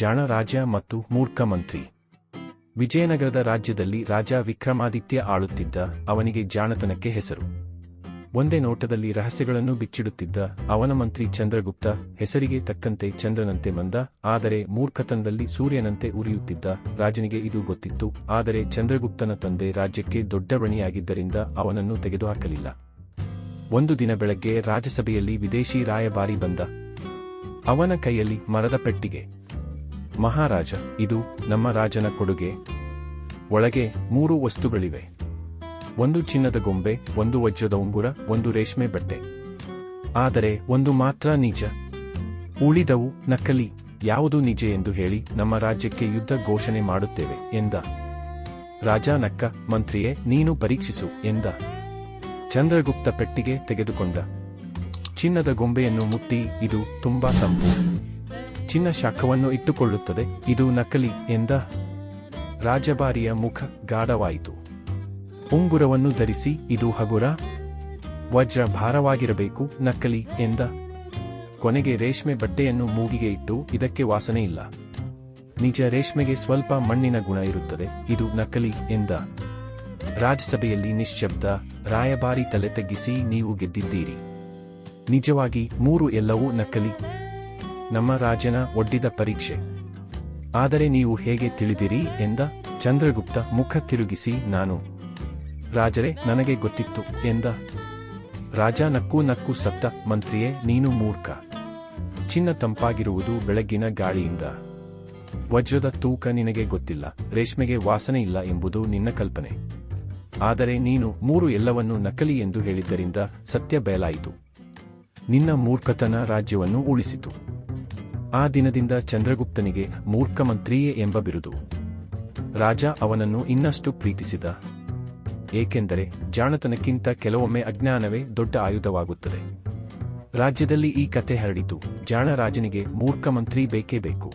ಜಾಣ ರಾಜ ಮತ್ತು ಮೂರ್ಖ ಮಂತ್ರಿ. ವಿಜಯನಗರದ ರಾಜ್ಯದಲ್ಲಿ ರಾಜ ವಿಕ್ರಮಾದಿತ್ಯ ಆಳುತ್ತಿದ್ದ ಅವನಿಗೆ ಜಾಣತನಕ್ಕೆ ಹೆಸರು. ಒಂದೇ ನೋಟದಲ್ಲಿ ರಹಸ್ಯಗಳನ್ನು ಬಿಚ್ಚಿಡುತ್ತಿದ್ದ ಅವನ ಮಂತ್ರಿ ಚಂದ್ರಗುಪ್ತ ಹೆಸರಿಗೆ ತಕ್ಕಂತೆ ಚಂದ್ರನಂತೆ ಮಂದ ಆದರೆ ಮೂರ್ಖತನದಲ್ಲಿ ಸೂರ್ಯನಂತೆ ಉರಿಯುತ್ತಿದ್ದ ರಾಜನಿಗೆ ಇದು ಗೊತ್ತಿತ್ತು, ಆದರೆ ಚಂದ್ರಗುಪ್ತನ ತಂದೆ ರಾಜ್ಯಕ್ಕೆ ದೊಡ್ಡ ಬಣಿಯಾಗಿದ್ದರಿಂದ ಅವನನ್ನು ತೆಗೆದುಹಾಕಲಿಲ್ಲ. ಒಂದು ದಿನ ಬೆಳಗ್ಗೆ ರಾಜ್ಯಸಭೆಯಲ್ಲಿ ವಿದೇಶಿ ರಾಯಭಾರಿ ಬಂದ. ಅವನ ಕೈಯಲ್ಲಿ ಮರದ ಪೆಟ್ಟಿಗೆ. ಮಹಾರಾಜ, ಇದು ನಮ್ಮ ರಾಜನ ಕೊಡುಗೆ. ಒಳಗೆ ಮೂರು ವಸ್ತುಗಳಿವೆ. ಒಂದು ಚಿನ್ನದ ಗೊಂಬೆ, ಒಂದು ವಜ್ರದ ಉಂಗುರ, ಒಂದು ರೇಷ್ಮೆ ಬಟ್ಟೆ. ಆದರೆ ಒಂದು ಮಾತ್ರ ನಿಜ. ಉಳಿದವು ನಕಲಿ, ಯಾವುದು ನಿಜ ಎಂದು ಹೇಳಿ ನಮ್ಮ ರಾಜ್ಯಕ್ಕೆ ಯುದ್ಧ ಘೋಷಣೆ ಮಾಡುತ್ತೇವೆ ಎಂದ. ರಾಜ ನಕ್ಕ, ಮಂತ್ರಿಯೇ, ನೀನು ಪರೀಕ್ಷಿಸು ಎಂದ. ಚಂದ್ರಗುಪ್ತ ಪೆಟ್ಟಿಗೆ ತೆಗೆದುಕೊಂಡ. ಚಿನ್ನದ ಗೊಂಬೆಯನ್ನು ಮುಟ್ಟಿ, ಇದು ತುಂಬಾ ತಂಪು. ಚಿನ್ನ ಶಾಖವನ್ನು ಇಟ್ಟುಕೊಳ್ಳುತ್ತದೆ, ಇದು ನಕಲಿ ಎಂದ ರಾಜಭಾರಿಯ ಮುಖ ಗಾಢವಾಯಿತು. ಉಂಗುರವನ್ನು ಧರಿಸಿ, ಇದು ಹಗುರ, ವಜ್ರ ಭಾರವಾಗಿರಬೇಕು, ನಕಲಿ ಎಂದ ಕೊನೆಗೆ ರೇಷ್ಮೆ ಬಟ್ಟೆಯನ್ನು ಮೂಗಿಗೆ ಇಟ್ಟು, ಇದಕ್ಕೆ ವಾಸನೆ ಇಲ್ಲ. ನಿಜ ರೇಷ್ಮೆಗೆ ಸ್ವಲ್ಪ ಮಣ್ಣಿನ ಗುಣ ಇರುತ್ತದೆ, ಇದು ನಕಲಿ ಎಂದ ರಾಜ್ಯಸಭೆಯಲ್ಲಿ ನಿಶ್ಶಬ್ದ ರಾಯಭಾರಿ ತಲೆ ತಗ್ಗಿಸಿ ನೀವು ಗೆದ್ದಿದ್ದೀರಿ. ನಿಜವಾಗಿ ಮೂರು ಎಲ್ಲವೂ ನಕಲಿ. ನಮ್ಮ ರಾಜನ ಒಡ್ಡಿದ ಪರೀಕ್ಷೆ. ಆದರೆ ನೀವು ಹೇಗೆ ತಿಳಿದಿರಿ ಎಂದ ಚಂದ್ರಗುಪ್ತ ಮುಖ ತಿರುಗಿಸಿ ನಾನು. ರಾಜರೇ, ನನಗೆ ಗೊತ್ತಿತ್ತು ಎಂದ. ರಾಜ ನಕ್ಕು ನಕ್ಕು ಸತ್ತ ಮಂತ್ರಿಯೇ, ನೀನು ಮೂರ್ಖ. ಚಿನ್ನ ತಂಪಾಗಿರುವುದು ಬೆಳಗ್ಗಿನ ಗಾಳಿಯಿಂದ. ವಜ್ರದ ತೂಕ ನಿನಗೆ ಗೊತ್ತಿಲ್ಲ, ರೇಷ್ಮೆಗೆ ವಾಸನೆ ಇಲ್ಲ ಎಂಬುದು ನಿನ್ನ ಕಲ್ಪನೆ. ಆದರೆ ನೀನು ಮೂರು ಎಲ್ಲವನ್ನು ನಕಲಿ ಎಂದು ಹೇಳಿದ್ದರಿಂದ ಸತ್ಯ ಬಯಲಾಯಿತು. ನಿನ್ನ ಮೂರ್ಖತನ ರಾಜ್ಯವನ್ನು ಉಳಿಸಿತು. ಆ ದಿನದಿಂದ ಚಂದ್ರಗುಪ್ತನಿಗೆ ಮೂರ್ಖ ಮಂತ್ರಿಯೇ ಎಂಬ ಬಿರುದು. ರಾಜ ಅವನನ್ನು ಇನ್ನಷ್ಟು ಪ್ರೀತಿಸಿದ. ಏಕೆಂದರೆ ಜಾಣತನಕ್ಕಿಂತ ಕೆಲವೊಮ್ಮೆ ಅಜ್ಞಾನವೇ ದೊಡ್ಡ ಆಯುಧವಾಗುತ್ತದೆ. ರಾಜ್ಯದಲ್ಲಿ ಈ ಕಥೆ ಹರಡಿತು. ಜಾಣ ರಾಜನಿಗೆ ಮೂರ್ಖ ಮಂತ್ರಿ ಬೇಕೇ ಬೇಕು.